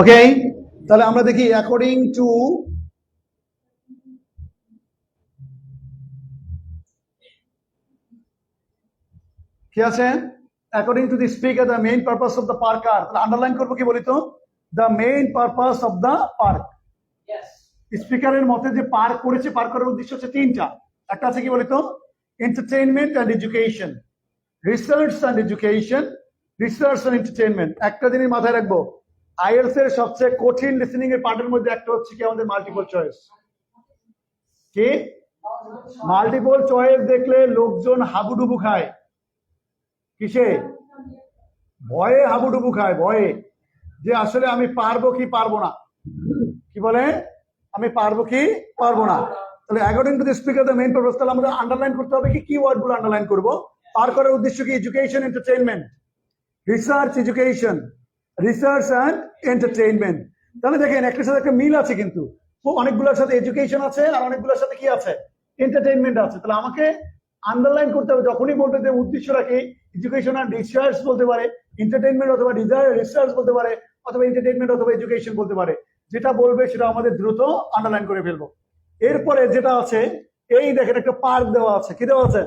ওকে তাহলে আমরা দেখি অ্যাকর্ডিং টু কি আছে? According to the speaker the main purpose of the park আর তাহলে আন্ডারলাইন করব কি বলি তো the main purpose of the park স্পিকারের মতে যে পার্ক করেছে পার্ক করার উদ্দেশ্য হচ্ছে তিনটা। একটা আছে কি বলিত? Entertainment and education research and education research and entertainment একটা জিনিস মাথায় রাখব। আইএলস এর সবচেয়ে কঠিন লিসনিং এর পার্টের মধ্যে একটা হচ্ছে কি আমাদের মাল্টিপল চয়েস কি? মাল্টিপল চয়েস দেখলে লোকজন হাবুডুবু খায়। কিসে? ভয়ে হাবুডুবু খায়, ভয়ে। যে আসলে আমি পারব কি পারব না। কি বলে? আমি পারব কি পারব না। তাহলে according to the speaker the main purpose তাহলে আমাদের আন্ডারলাইন করতে হবে কি কি ওয়ার্ডগুলো আন্ডারলাইন করব। পার করার উদ্দেশ্য কি? Education entertainment research education research and entertainment তাহলে দেখেন একটার সাথে একটা মিল আছে কিন্তু। অনেকগুলোর সাথে এডুকেশন আছে, আর অনেকগুলোর সাথে কি আছে? এন্টারটেইনমেন্ট আছে। তাহলে আমাকে আন্ডারলাইন করতে হবে, যখনই বলবে যে উদ্দেশ্যটা কি? এডুকেশন অ্যান্ড রিসার্চ বলতে পারে এন্টারটেইনমেন্ট অথবা রিসার্চ বলতে পারে, অথবা এন্টারটেইনমেন্ট অথবা এডুকেশন বলতে পারে। যেটা বলবে সেটা আমাদের দ্রুত আন্ডারলাইন করে ফেলব। এরপরে যেটা আছে, এই দেখেন একটা পার্ক দেওয়া আছে। কি দেওয়া আছে?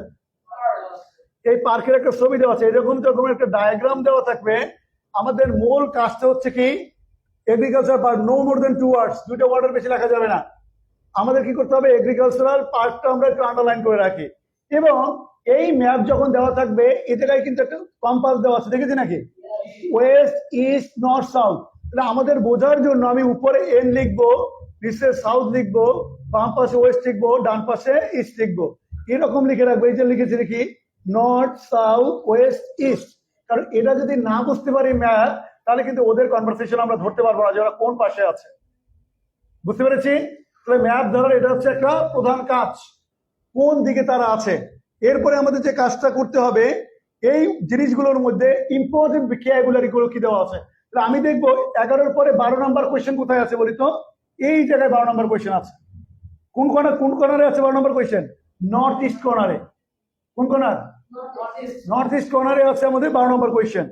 এই পার্কের একটা ছবি দেওয়া আছে। এরকম যখন একটা ডায়াগ্রাম দেওয়া থাকবে আমাদের মূল কাজটা হচ্ছে কি agriculture park no more than two words দুটো ওয়ার্ডের বেশি লেখা যাবে না। আমাদের কি করতে হবে এগ্রিকালচারাল পার্কটা আমরা একটু আন্ডারলাইন করে রাখি। এবং এই ম্যাপ যখন দেওয়া থাকবে এ জায়গায় কিন্তু একটা কম্পাস দেওয়া আছে দেখেছি নাকি? ওয়েস্ট ইস্ট নর্থ সাউথ তাহলে আমাদের বোঝার জন্য আমি উপরে এন লিখব, নিচে সাউথ লিখব, বাম পাশে ওয়েস্ট লিখব, ডান পাশে ইস্ট লিখব। এরকম লিখে রাখব, এই যে লিখেছি দেখি নর্থ সাউথ ওয়েস্ট ইস্ট কারণ এটা যদি না বুঝতে পারি ম্যাপ তাহলে কিন্তু ওদের কনভারসেশন আমরা ধরতে পারব না যে ওরা কোন পাশে আছে। বুঝতে পেরেছি? তাহলে ম্যাপ ধরার এটা হচ্ছে একটা প্রধান কাজ। কোন দিকে তারা আছে? এরপরে আমাদের যে কাজটা করতে হবে, এই জিনিসগুলোর মধ্যে ইম্পর্টেন্ট বিক্রিয়াগুলারি গুলো কি দেওয়া আছে? তাহলে আমি দেখব এগারোর পরে বারো নাম্বার কোয়েশ্চেন কোথায় আছে বলি তো? এই জায়গায় বারো নাম্বার কোয়েশ্চেন আছে। কোন কর্নার কোন কর্নারে আছে বারো নাম্বার কোয়েশ্চেন নর্থ ইস্ট কর্নারে কোন কর্নার. নর্থ ইস্ট কর্নারে আছে আমাদের বারো নম্বর কোয়েশ্চেন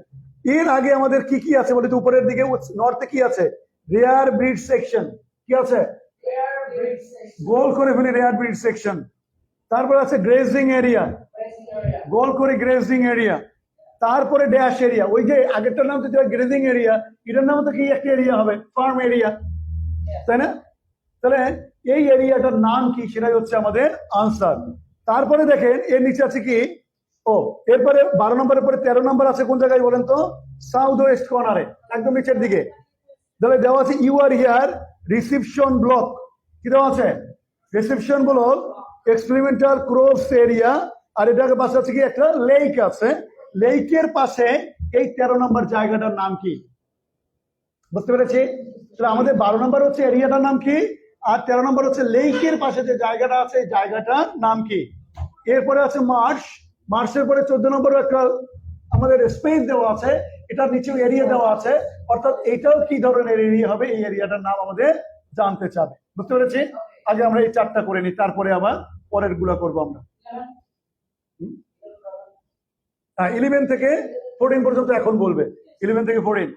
এর আগে আমাদের কি কি আছে বলি উপরের দিকে নর্থে কি আছে? রেয়ার ব্রিড সেকশন কি আছে. গোল করে ফেলি রেয়ার ব্রিড সেকশন তারপর আছে গ্রেজিং এরিয়া গোল করে গ্রেজিং এরিয়া তারপরে ড্যাশ এরিয়া ওই যে আগেরটার নাম তো গ্রেজিং এরিয়া এটার নাম তো কি একটা এরিয়া হবে? ফার্ম এরিয়া তাই না? তাহলে এই এরিয়াটার নাম কি? সেটাই হচ্ছে আমাদের আনসার তারপরে দেখেন, এর নিচে আছে কি? ও, এরপরে বারো নম্বরের পরে তেরো নম্বর আছে কোন জায়গায় বলেন তো? সাউথ ওয়েস্ট কর্নারে একদম নিচের দিকে। তাহলে দেওয়া আছে you are here reception block কি দেওয়া আছে? Reception block experimental groves area আর এটার পাশে আছে কি? একটা লেক আছে। লেকের পাশে এই তেরো নম্বর জায়গাটার নাম কি? বুঝতে পেরেছি? তাহলে আমাদের বারো নম্বর হচ্ছে এরিয়াটার নাম কি? আর তেরো নম্বর হচ্ছে লেকের পাশে যে জায়গাটা আছে জায়গাটার নাম কি? এরপরে আছে মার্শ মার্চের পরে চোদ্দ নম্বর একটা আমাদের স্পেস দেওয়া আছে এটার নিচেও এরিয়া দেওয়া আছে। অর্থাৎ এইটাও কি ধরনের এরিয়া হবে? এই এরিয়াটার নাম আমাদের জানতে চাবে। বুঝতে পেরেছি? আগে আমরা এই চারটা করে নিই তারপরে আবার পরেরগুলা করব আমরা। হ্যাঁ ইলেভেন থেকে ফোরটিন পর্যন্ত এখন বলবে। ইলেভেন থেকে fourteen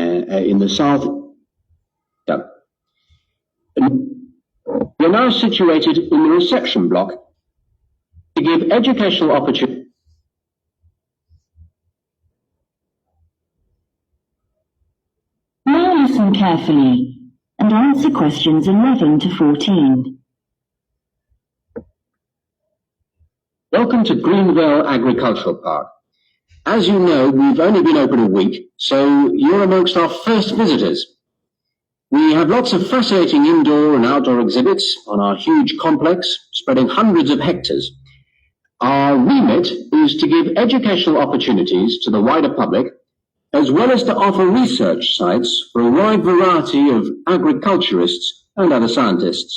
uh, uh, in the south. Yeah. We're now situated in the reception block to give educational opportunities. Now listen carefully and answer questions 11 to 14. Welcome to Greenville Agricultural Park. As you know, we've only been open a week, so you're amongst our first visitors. We have lots of fascinating indoor and outdoor exhibits on our huge complex, spreading hundreds of hectares. Our remit is to give educational opportunities to the wider public, as well as to offer research sites for a wide variety of agriculturists and other scientists.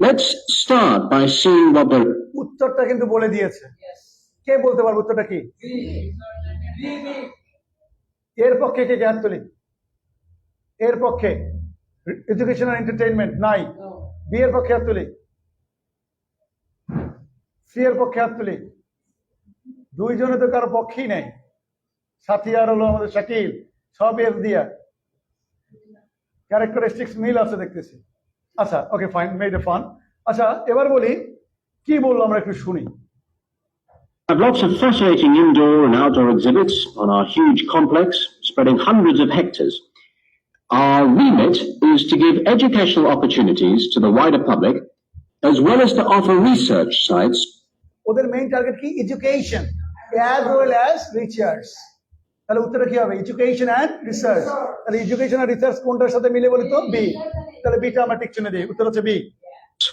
Let's start by seeing what the উত্তরটা কিন্তু বলে দিয়েছে Yes. কে বলতে পারবে উত্তরটা কি B. B. B. এর পক্ষে কে কে হাত তুলি এর পক্ষে এডুকেশন আর এন্টারটেইনমেন্ট নাই। No. বি এর পক্ষে হাত তুলি। সি এর পক্ষে হাত তুলি। দুইজনে তো কারও পক্ষেই নেই। সাথী আর হলো আমাদের শাকিল সব এফ দিয়া। ক্যারেক্টারিস্টিক্স মিল আছে দেখতেছি। আচ্ছা okay fine made a fun আচ্ছা এবার বলি কি বলল আমরা একটু শুনি। Have lots of fascinating indoor and outdoor exhibits on our huge complex spreading hundreds of hectares. Our remit is to give educational opportunities to the wider public as well as to offer research sites ওদের main target কি education as well as research তাহলে উত্তরটা কি হবে education and research তাহলে education আর research কোনটার সাথে মিলে বলি তো বি তাহলে বিটা আমরা টিক চিহ্ন দিই উত্তর হচ্ছে B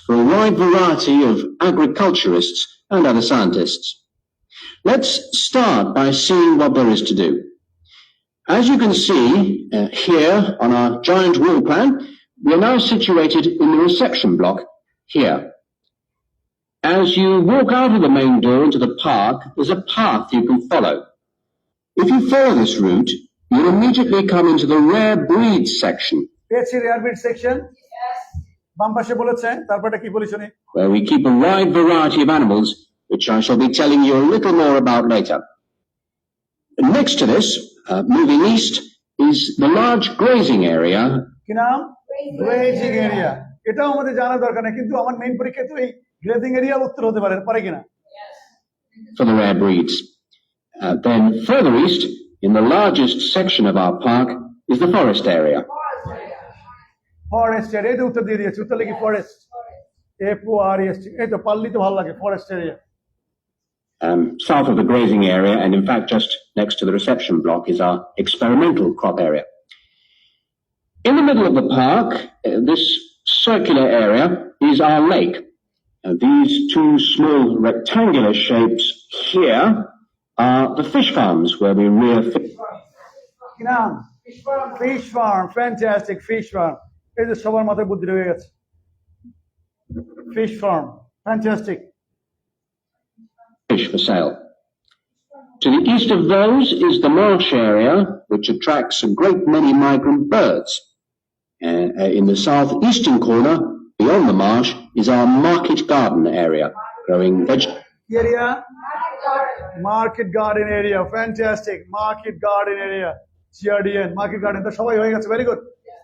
for a wide variety of agriculturists and other scientists. Let's start by seeing what there is to do. As you can see uh, here on our giant wall plan, we are now situated in the reception block here. As you walk out of the main door into the park, there's a path you can follow. If you follow this route, you'll immediately come into the rare breeds section, পেয়েছি rarebit section বাম পাশে বলেছে তারপরটা কি বলি শুনি where we keep a wide variety of animals, which I shall be telling you a little more about later. Next to this, uh, moving east, is the large grazing area. কি নাম? Grazing area এটাও আমাদের জানা দরকার নেই কিন্তু আমার main পরীক্ষায় তো এই গ্রেজিং এরিয়া উত্তর হতে পারে পারে কিনা for the rare breeds. Uh, then further east, in the largest section of our park, is the forest area. Forest area এই তো উত্তর দিয়ে দিয়েছি উত্তর লিখি forest F O R S এই তো পাল্লি তো ভালো লাগে forest area Um, south of the grazing area, and in fact just next to the reception block, is our experimental crop area. In the middle of the park, uh, this circular area is our lake. Uh, these two small rectangular shapes here are the fish farms where we rear fish. কি নাম fish farm fantastic fish farm এই যে সবার মাথায় বুদ্ধি রয়ে গেছে fish farm fantastic fish for sale. To the east of those is the marsh area, which attracts a great many migrant birds. Uh, uh, in the southeastern corner, beyond the marsh, is our market garden area, growing vegetables. কি area market garden area fantastic market garden area G R D N market garden তো সবাই হয়ে গেছে very good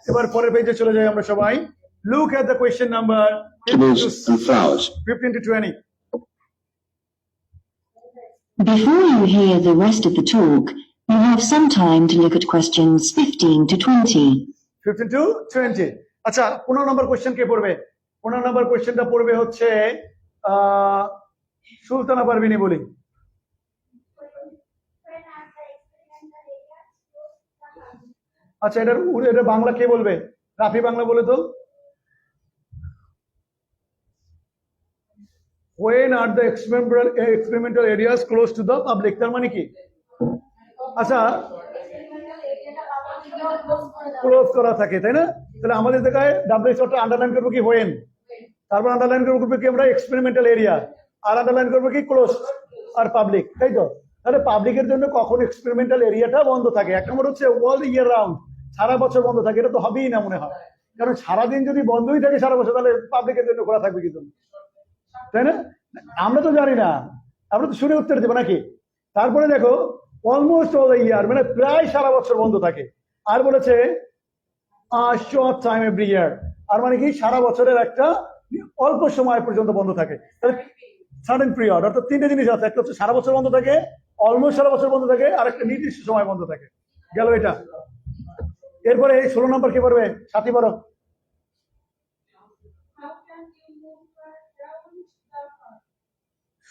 এবার পরের পেজে চলে যাই আমরা সবাই look at the question number and flowers. Fifteen to twenty Before you hear the rest of the talk, you have some time to look at questions 15 to 20. Fifteen to twenty আচ্ছা পনেরো নম্বর question কে পড়বে? পনেরো নম্বর কোয়েশ্চেনটা পড়বে হচ্ছে সুলতানা পারবিনী বলি। আচ্ছা এটার এটা বাংলা কে বলবে? রাফি বাংলা বলে তো। When are the experimental experimental areas close to the public? তার মানে কি? আচ্ছা ক্লোজ করা থাকে, তাই না? তাহলে আমাদের দেখায় ডাব্লিউএইচওটা আন্ডারলাইন করব কি? হোয়েন তারপর আন্ডারলাইন করব কি? আমরা এক্সপেরিমেন্টাল এরিয়া আর আন্ডারলাইন করব কি? ক্লোজ আর পাবলিক তাই তো? তাহলে পাবলিকের জন্য কখন এক্সপেরিমেন্টাল এরিয়াটা বন্ধ থাকে? এক নম্বর হচ্ছে ওয়ার্ল্ড ইয়ার রাউন্ড সারা বছর বন্ধ থাকে। এটা তো হবেই না মনে হয়। কারণ সারাদিন যদি বন্ধই থাকে সারা বছর, তাহলে পাবলিকের জন্য খোলা থাকবে কি জন্য? তাই না? আমরা তো জানি না। আমরা তো শুনে উত্তর দেবো নাকি? তারপরে দেখো অলমোস্ট অল ইয়ার মানে প্রায় সারা বছর বন্ধ থাকে। আর বলেছে টাইম এভরি ইয়ার আর মানে কি? সারা বছরের একটা অল্প সময় পর্যন্ত বন্ধ থাকে। সাডেন পিরিয়ড অর্থাৎ তিনটে জিনিস আছে। একটা হচ্ছে সারা বছর বন্ধ থাকে অলমোস্ট সারা বছর বন্ধ থাকে, আর একটা নির্দিষ্ট সময় বন্ধ থাকে। গেল এটা। এরপরে এই ষোলো নম্বর কি করবে সাথী বড়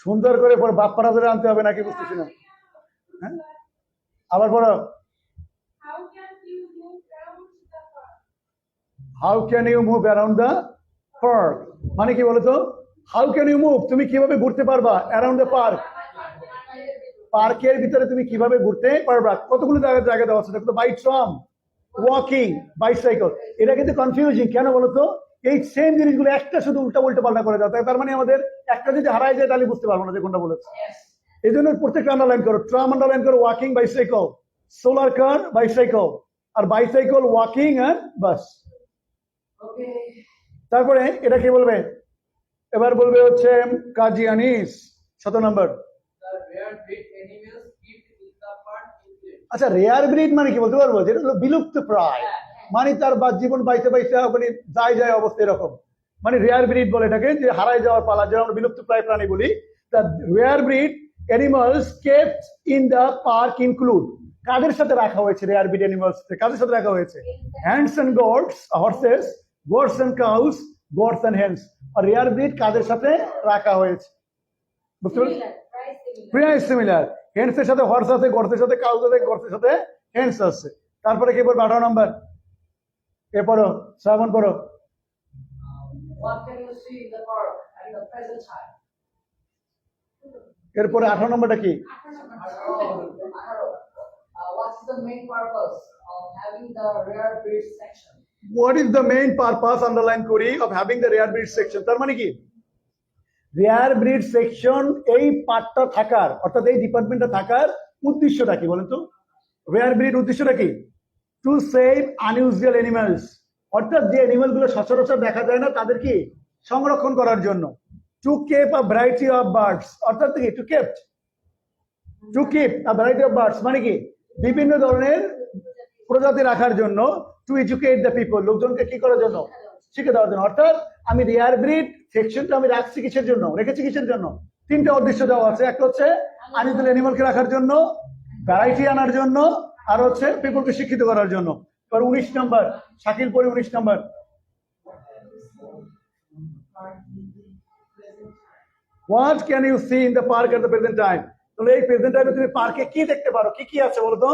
সুন্দর করে পরে বাপ্পারা ধরে আনতে হবে নাকি বুঝতেছি না। হ্যাঁ? আবার বড় how can you move around the park মানে কি বলতো? হাউ ক্যান ইউ মুভ তুমি কীভাবে ঘুরতে পারবা অ্যারাউন্ড দ্য পার্ক পার্কের ভিতরে তুমি কীভাবে ঘুরতে পারবা? কতগুলো জায়গা জায়গা দেওয়া আছে? দেখো বাই ট্রাম ওয়াকিং বাইসাইকেল এটা কিন্তু কনফিউজিং কেন বলতো? এই সেম জিনিসগুলো একটা শুধু উল্টা উল্টো পাল্টা করে দাও। তার মানে আমাদের একটা যদি হারায় যায় তাহলে বুঝতে পারব না যে কোনটা বলেছে। এই জন্য প্রত্যেকটা আন্ডারলাইন করো। ট্রাম আন্ডারলাইন করো walking bicycle solar car bicycle R bicycle walking and bus তারপরে এটা কি বলবে? এবার বলবে হচ্ছে কাজী আনিস শত নম্বর. আচ্ছা রেয়ার ব্রিড মানে কি বলতে পারব? যেটা হলো বিলুপ্ত প্রায় মানে তার বা জীবন বাইতে বাইতে মানে যায় যায় অবস্থা এরকম। মানে রেয়ার ব্রিড বলে এটাকে যে হারায় যাওয়ার পালা যেটা আমরা বিলুপ্ত প্রায় প্রাণী বলি rare breed animals kept in the park include কাদের সাথে রাখা হয়েছে রেয়ার ব্রিড অ্যানিমালস কাদের সাথে রাখা হয়েছে? Hens and goats horses goats and cows goats and hens R rare breed কাদের সাথে রাখা হয়েছে? বুঝতে প্রায় সিমিলার হেন্সের সাথে হর্স আছে গর্তের সাথে কাউস আছে সাথে হেন্স আছে। তারপরে কি পড়বে আঠারো নম্বর এ পড়ো শ্রাবণ পড়ো? এরপরে আঠারো নম্বরটা কি? what is the main purpose of having the rare breed section? What is the main purpose underline করি of having the rare breed section তার মানে কি? রেয়ার ব্রিড সেকশন এই পার্টটা থাকার অর্থাৎ এই ডিপার্টমেন্টটা থাকার উদ্দেশ্যটা কি বলেন তো? রেয়ার ব্রিড উদ্দেশ্যটা কি? টু সেভ আনইউজুয়াল এনিমালস অর্থাৎ যে এনিমালগুলো সচরাচর দেখা যায় না, তাদের কি? সংরক্ষণ করার জন্য। To keep a variety of birds অর্থাৎ কি? To keep to keep a variety of birds মানে কি? বিভিন্ন ধরনের প্রজাতি রাখার জন্য টু এডুকেট দ্য পিপল লোকজনকে কি করার জন্য? শিখে দেওয়ার জন্য। অর্থাৎ আমি রেয়ার ব্রিড সেকশনটা আমি রাখছি কিসের জন্য? রেখেছি কিসের জন্য? তিনটা উদ্দেশ্য দেওয়া আছে। একটা হচ্ছে আনিদুল অ্যানিমালকে রাখার জন্য ভ্যারাইটি আনার জন্য আর হচ্ছে পিপলকে শিক্ষিত করার জন্য। এবার উনিশ নাম্বার শাকিল পরি উনিশ number. What can you see in the park at the present time তাহলে এই প্রেজেন্ট টাইমে তুমি পার্কে কি দেখতে পারো? কি কি আছে বলো তো?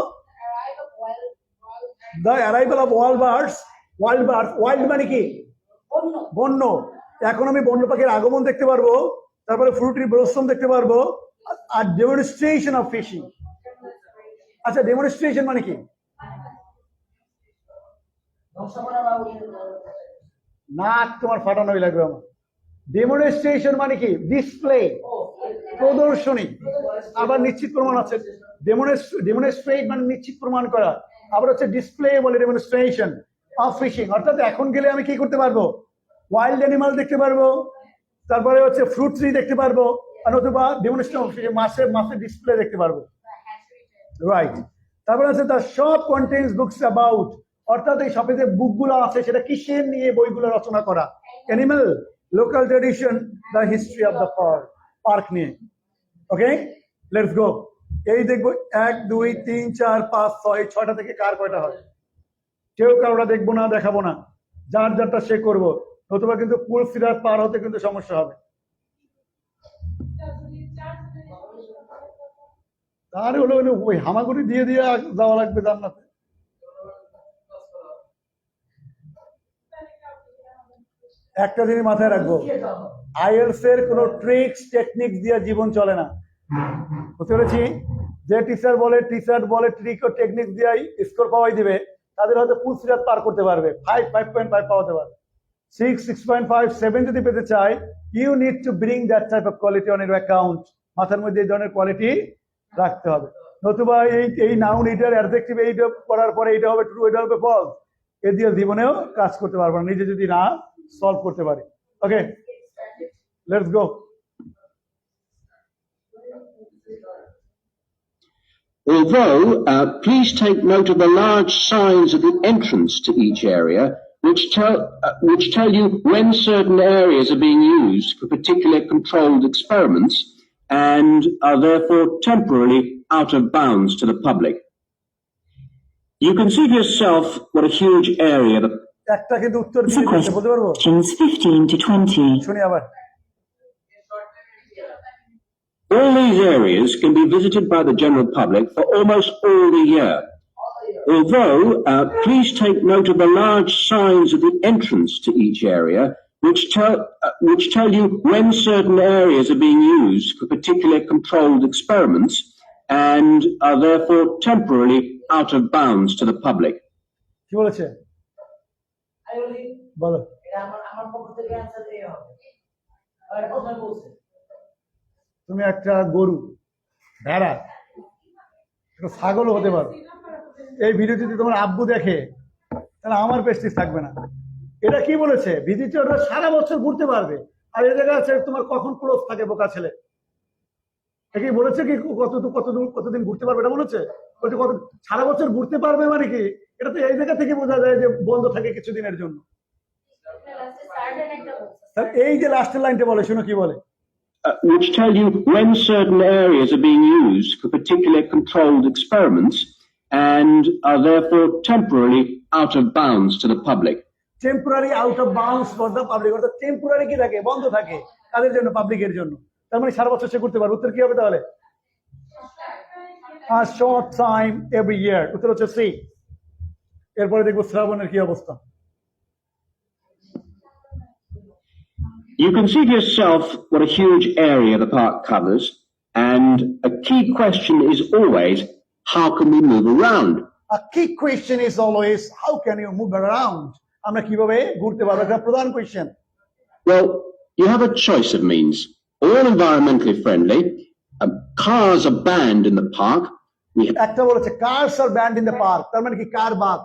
The arrival of wild birds wild birds wild মানে কি? বন্য। এখন আমি বন্য পাখির আগমন দেখতে পারব তারপরে ফ্রুটির ব্লসম দেখতে পারব আর- আর ডেমনস্ট্রেশন অফ ফিশিং আচ্ছা ডেমনস্ট্রেশন মানে কি? নাক তোমার ফাটানোই লাগবে আমার। ডেমনস্ট্রেশন মানে কি? ডিসপ্লে প্রদর্শনী। আবার নিশ্চিত প্রমাণ আছে। ডেমনস্ট্রেট মানে নিশ্চিত প্রমাণ করা। আবার হচ্ছে ডিসপ্লে বলে ডেমনস্ট্রেশন অফ ফিশিং অর্থাৎ এখন গেলে আমি কি করতে পারব? ওয়াইল্ড অ্যানিমাল দেখতে পারব। তারপরে হচ্ছে ফ্রুট ট্রি দেখতে পারব। নতুবা ডেমনস্ট্রেশন মাছের মাছের ডিসপ্লে দেখতে পারব। রাইট তারপরে আছে তার সব কন্টেন্টস বুকস অ্যাবাউট অর্থাৎ এই শপে যে বুকগুলো আছে, সেটা কিসের নিয়ে বইগুলো রচনা করা? Animal local tradition the history of the park park নিয়ে। ওকে লেটস গো এই দেখব, এক, দুই, তিন, চার, পাঁচ, ছয় ছয়টা থেকে কার কয়টা হয়? কেউ কারোটা দেখব না, দেখাবো না। যার যারটা সে করব, নতুবা কিন্তু পুল সিরাত পার হতে কিন্তু সমস্যা হবে। তার হলো হলো ওই হামাগুড়ি দিয়ে দিয়ে যাওয়া লাগবে জান্নাতে। একটা জিনিস মাথায় রাখব। আইএলস এর কোনো ট্রিক্স টেকনিক দিয়ে জীবন চলে না। বুঝতে পেরেছি? যে টিচার বলে টিচার বলে ট্রিক ও টেকনিক দিয়ে স্কোর পাওয়াই দিবে, তাদের হয়তো ফুল সিরাত পার করতে পারবে। ফাইভ ফাইভ পয়েন্ট ফাইভ পাওয়াতে পারবে। Six six point five seven যদি পেতে চাই you need to bring that type of quality on your account মাথার মধ্যে এই ধরনের কোয়ালিটি রাখতে হবে নতুবা এই এই নাউন এইটার অ্যাডজেক্টিভ এইটা করার পরে এইটা হবে ট্রু এটা হবে ফলস এ দিয়ে জীবনেও কাজ করতে পারবো না নিজে যদি না সলভ করতে পারি okay let's go Although, uh, please take note of the large signs at the entrance to each area, which tell, uh, which tell you when certain areas are being used for particular controlled experiments and are therefore temporarily out of bounds to the public. You can see for yourself what a huge area the একটা কিন্তু উত্তর Is দিয়ে a দিয়েছে বলতে পারবো questions 15 to 20. শুনি আবার All these areas can be visited by the general public for almost all the year. Although, uh, please take note of the large signs at the entrance to each area, which tell, uh, which tell you when certain areas are being used for particular controlled experiments and are therefore temporarily out of bounds to the public. কি বলেছে বলো তুমি একটা গরু ভেড়া একটা ছাগলও হতে পারো এই ভিডিও যদি তোমার আব্বু দেখে তাহলে আমার পেস্টিস থাকবে না এটা কি বলেছে? ভিজিটররা সারা বছর ঘুরতে পারবে। আর এ জায়গায় আছে তোমার কখন ক্লোজ থাকে বোকা ছেলে? কি বলেছে কি কত কত কতদিন ঘুরতে পারবে? এটা বলেছে? বলছে কত সারা বছর ঘুরতে পারবে মানে কি? এটা তো এই জায়গা থেকে বোঝা যায় যে বন্ধ থাকে কিছুদিনের জন্য। এই যে লাস্টের লাইনটা বলে শুনো কি বলে? Uh, which tell you when certain areas are being used for particular controlled experiments and are therefore temporarily out of bounds to the public. Temporary out of bounds for the public অর্থাৎ temporary কি থাকে বন্ধ থাকে কাদের জন্য পাবলিকের জন্য তার মানে সারা বছর সে করতে পারবে উত্তর কি হবে তাহলে শর্ট টাইম এভরি ইয়ার উত্তর হচ্ছে সি এরপরে দেখবো শ্রাবণের কি অবস্থা You can see for yourself what a huge area the park covers, and a key question is always, how can we move around? A key question is always how can you move around? আমরা কীভাবে ঘুরতে পারব? এটা প্রধান question Well, you have a choice of means. All environmentally friendly, um, cars are banned in the park, we have একটা বলেছে cars are banned in the park তার মানে কি কার বাদ?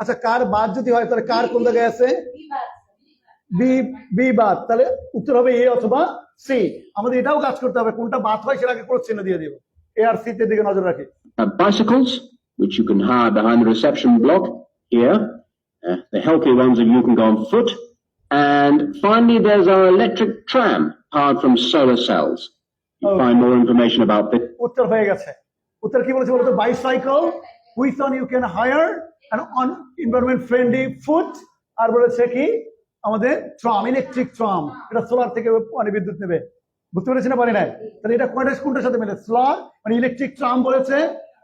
আচ্ছা কার বাদ যদি হয় তাহলে কার কোন জায়গায় আছে? বি বি বাদ। তাহলে উত্তর হবে এ অথবা সি আমাদের এটাও কাজ করতে হবে কোনটা বাদ হয় সেটাকে ক্রস চিহ্ন দিয়ে দিব। এ আর সি তে দিকে নজর রাখি। Uh, bicycles, which you can hire behind the reception block here. Uh, the healthy ones of you can go on foot. And finally, there's our electric tram powered from solar cells. You Oh. find more information about this উত্তর হয়ে গেছে। উত্তর কি বলেছে বলতো? Bicycle which on you can hire and on environment friendly food আর বলেছে কি? আমাদের ট্রাম ইলেকট্রিক ট্রাম এটা সোলার থেকে মানে বিদ্যুৎ নেবে। বুঝতে পেরেছি না পারি নাই? তাহলে এটা কয়টা কোনটার সাথে মেলে? সোলার মানে ইলেকট্রিক ট্রাম বলেছে।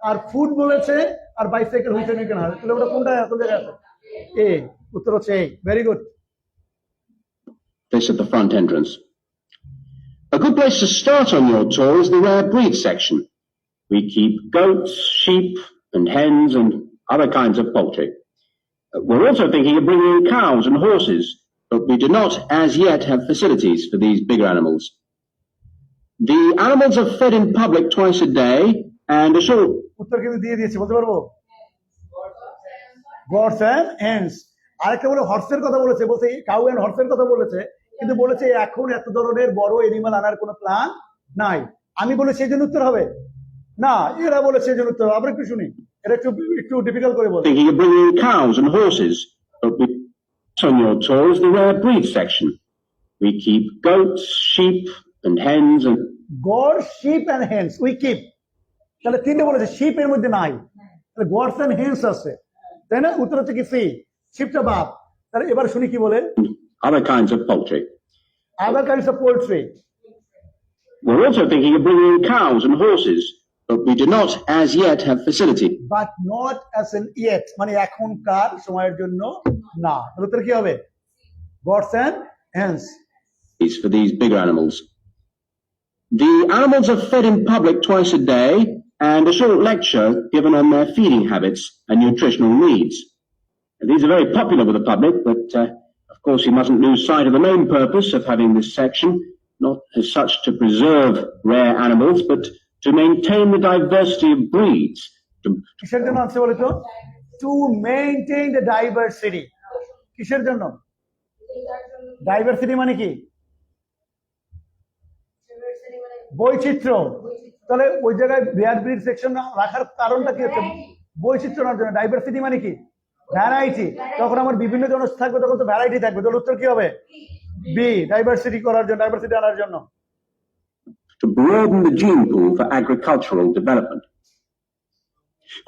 আর ফুড বলেছে। আর bicycle which on you can hire তাহলে ওটা কোনটা কোন জায়গায় আছে? এ উত্তর হচ্ছে এই very good this at the front entrance. A good place to start on your tour is the rare breed section. We keep goats, sheep, and hens, and other kinds of poultry. Uh, We're also thinking of bringing in cows and horses, but we do not as yet have facilities for these bigger animals. The animals are fed in public twice a day, and a short উত্তর কিন্তু দিয়ে দিয়েছি বলতে পারবো Goats and hens আরেকটা বলে হর্সের কথা বলেছে বলছে কাউ অ্যান্ড হর্সের কথা বলেছে কিন্তু বলেছে এখন এত ধরনের বড় এনিমাল আনার কোনো প্ল্যান নাই। আমি বলে সেই জন্য উত্তর হবে? না এরা বলে সেই জন্য উত্তর হবে। আবার একটু শুনি। এটা একটু একটু ডিফিকাল্ট করে বল। Thinking of bringing in cows and horses, but we on your the rare breed section. We keep goats, sheep, and hens, and goat sheep and hens we keep তাহলে তিনটে বলেছে শিপ এর মধ্যে নাই। তাহলে গডস অ্যান্ড হ্যান্ডস আছে। তাই না উত্তর হচ্ছে কি সি শিপটা বাপ তাহলে এবার শুনি কি বলে other kinds of poultry. Other kinds of poultry We're also thinking of bringing in cows and horses, but we do not as yet have facility but not as an yet মানে এখনকার সময়ের জন্য না তাহলে উত্তর কি হবে gods and hands for these bigger animals. The animals are fed in public twice a day, and a short lecture given on their feeding habits and nutritional needs. These are very popular with the public, but uh, of course you mustn't lose sight of the main purpose of having this section, not as such to preserve rare animals, but to maintain the diversity of breeds. To, কিসের জন্য আছে বলে তো to maintain the diversity কিসের জন্য diversity মানে কি বৈচিত্র্য তাহলে ওই জায়গায় বিয়ার ব্রিড সেকশন রাখার কারণটা কি হচ্ছে বৈচিত্র্য জন্য ডাইভার্সিটি মানে কি ভ্যারাইটি তখন আমার বিভিন্ন জন থাকবে তখন তো ভ্যারাইটি থাকবে তাহলে উত্তর কি হবে বি ডাইভার্সিটি করার জন্য ডাইভার্সিটি আনার জন্য to broaden the gene pool for agricultural development.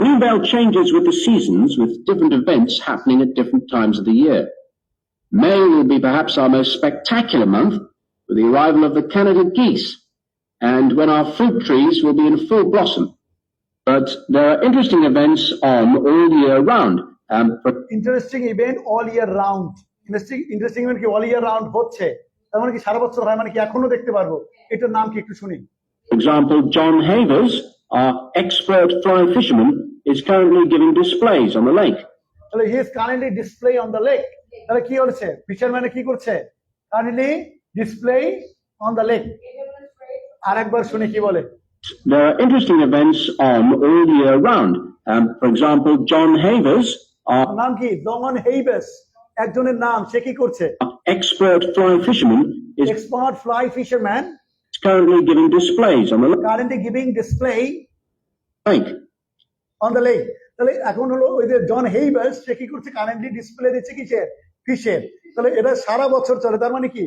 Greenbelt changes with the seasons with different events happening at different times of the year. May will be perhaps our most spectacular month with the arrival of the Canada geese and when our fruit trees will be in full blossom. But there are interesting events on all year round. Um, for interesting event all year round interesting interesting event কি all year round হচ্ছে তার মানে কি সারা বছর হয় মানে কি এখনো দেখতে পারবো এটার নাম কি একটু শুনি example, John Havers, our expert fly fisherman, is currently giving displays on the lake. তাহলে he is currently display on the lake তাহলে কি হচ্ছে ফিশারম্যানে কি করছে currently display on the lake আরেকবার শুনি কি বলে? There are interesting events on all year round. Um, for example, John Havers, our নাম কি? জন হেইবেস। একজনের নাম সে কি করছে? expert fly fisherman, is expert fly fisherman currently giving displays on the currently giving display lake. On the lake তাহলে এখন হলো ওই যে জন হেইবার্স সে কি করছে? কারেন্টলি ডিসপ্লে দিচ্ছে কিসের ফিশের তাহলে এটা সারা বছর চলে তার মানে কি?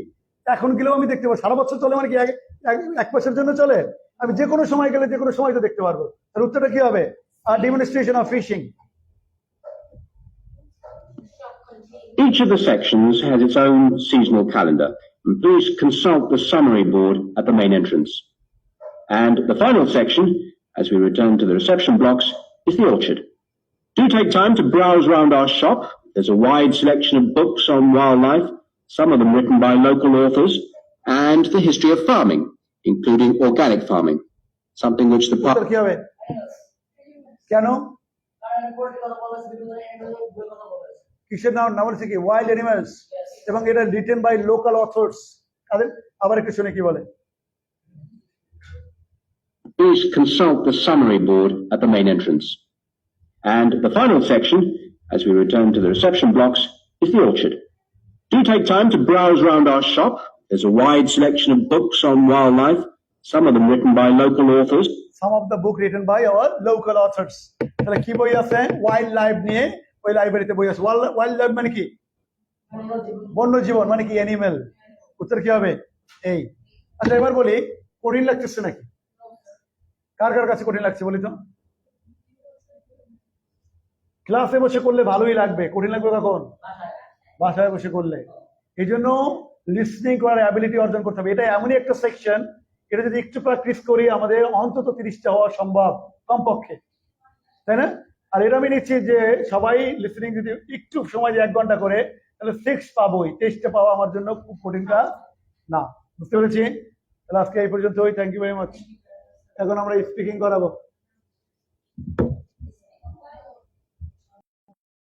এখন গেলেও আমি দেখতে পাবো সারা বছর চলে মানে কি? এক- এক- এক বছরের জন্য চলে আমি যে কোনো সময় গেলে যে কোনো সময় তো দেখতে পারবো তাহলে উত্তরটা কি হবে demonstration of fishing Each of the sections has its own seasonal calendar, and please consult the summary board at the main entrance. And the final section, as we return to the reception blocks, is the orchard. Do take time to browse round our shop. There's a wide selection of books on wildlife, some of them written by local authors, and the history of farming, including organic farming, something which the উত্তর park কি হবে কেন কারণ political policy বিভিন্ন endure বই কথা বলেছে কিসের নাম নাম হচ্ছে কি ওয়াইল্ড অ্যানিমালস এবং এটা রিটেন বাই লোকাল অথর্স তাদের আবার একটু শুনে কি বলে please consult the summary board at the main entrance. And the final section, as we return to the reception blocks, is the orchard. Do take time to browse round our shop. There's a wide selection of books on wildlife, some of them written by local authors, some of the book written by our local authors তাহলে কি বই আছে? Wild life নিয়ে ওই লাইব্রেরিতে বই আছে। Wild life মানে কি? বন্য জীবন মানে কি? অ্যানিমেল উত্তর কি হবে? এই। আচ্ছা এবার বলি কঠিন লাগতেছে নাকি? কার কার কাছে কঠিন লাগছে বলি তো? ক্লাসে বসে করলে ভালোই লাগবে। কঠিন লাগবে কখন? বাসায় বসে করলে। এই জন্য লিসনিং করার অ্যাবিলিটি অর্জন করতে হবে। এটা এমনই একটা সেকশন এটা যদি একটু প্র্যাকটিস করি, আমাদের অন্তত তিরিশটা হওয়া সম্ভব, কমপক্ষে। তাই না? আর এটা আমি নিচ্ছি যে সবাই লিসনিং যদি একটু সময় দিয়ে এক ঘণ্টা করে, তাহলে সিক্স পাবোই। টেস্টটা পাওয়া আমার জন্য খুব কঠিন কাজ না। বুঝতে পেরেছি? তাহলে আজকে এই পর্যন্তই। থ্যাংক ইউ ভেরি মাচ এখন আমরা স্পিকিং করাবো।